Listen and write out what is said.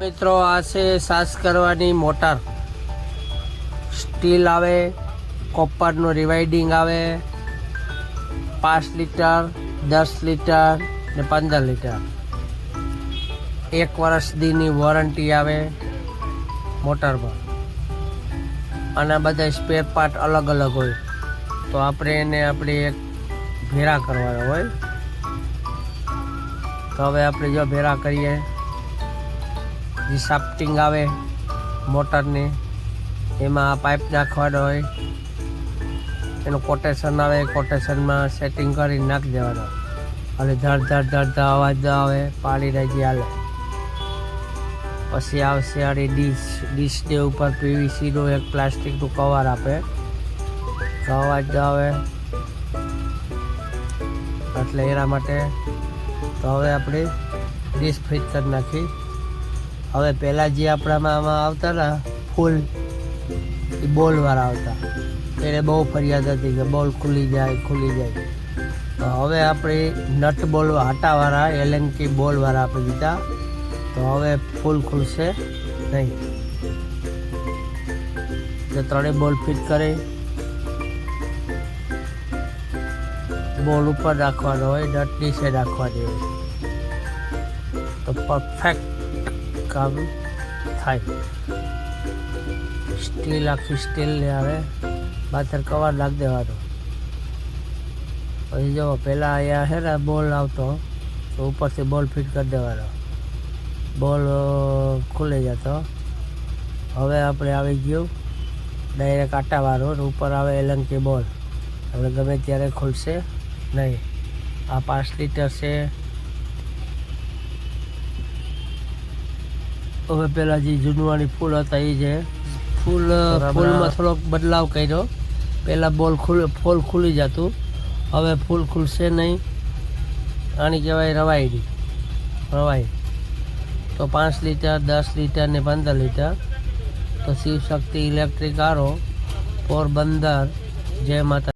મિત્રો, આ છે સાસ કરવાની મોટર. સ્ટીલ આવે, કોપરનું રિવાઇડિંગ આવે, પાંચ લીટર, દસ લીટર ને પંદર લીટર. એક વર્ષ દીની વોરંટી આવે મોટરમાં. અને બધા સ્પેર પાર્ટ અલગ અલગ હોય. તો આપણે એને આપણે એક ભેરા કરવાના હોય. તો હવે આપણે જો ભેરા કરીએ. જે આવે મોટરની, એમાં પાઇપ નાખવાનો હોય, એનું કોટેશન આવે કોટેશનમાં સેટિંગ કરી નાખી દેવાનો. અને ધડ ધડ ધડ ધડ અવાજ આવે, પાણી રહી હાલે. પછી આવશે આની ડીશ, ડીશને ઉપર પીવીસીનું એક પ્લાસ્ટિકનું કવર આપે. અવાજ આવે. એટલે એના માટે તો હવે આપણે ડીશ ફિટ કરી નાખી. હવે પહેલાં જે આપણામાં આમાં આવતા ને ફૂલ, એ બોલવાળા આવતા. એને બહુ ફરિયાદ હતી કે બોલ ખુલી જાય ખુલી જાય. તો હવે આપણે નટ બોલ હટાવાળા, એલંકી બોલવાળા આપી દીધા. તો હવે ફૂલ ખુલશે નહીં. તો ત્રણેય બોલ ફિટ કરે. બોલ ઉપર રાખવાનો હોય, નટની છે રાખવાની હોય. તો પરફેક્ટ કામ થાય. સ્ટીલ આખી સ્ટીલને આવે. બાતર કવર નાખી દેવાનો. પછી જો પહેલાં અહીંયા છે ને બોલ આવતો, તો ઉપરથી બોલ ફિટ કરી દેવાનો. બોલ ખુલી જતો. હવે આપણે આવી ગયું. ડાયરેક્ટ આટાવાળો ઉપર આવે એલંકી બોલ. આપણે ગમે ત્યારે ખુલશે નહીં. આ પાંચ લીટર છે. હવે પેલા જે જૂનવાણી ફૂલ હતા એ છે ફૂલ ફૂલમાં થોડોક બદલાવ કર્યો. પહેલાં બોલ ખુલ ફૂલ ખુલી જતું. હવે ફૂલ ખુલશે નહીં. આની કહેવાય રવાઈડી રવાઈ તો પાંચ લીટર દસ લીટર ને પંદર લીટર. તો શિવશક્તિ ઇલેક્ટ્રિક આરો પોરબંદર. જય માતા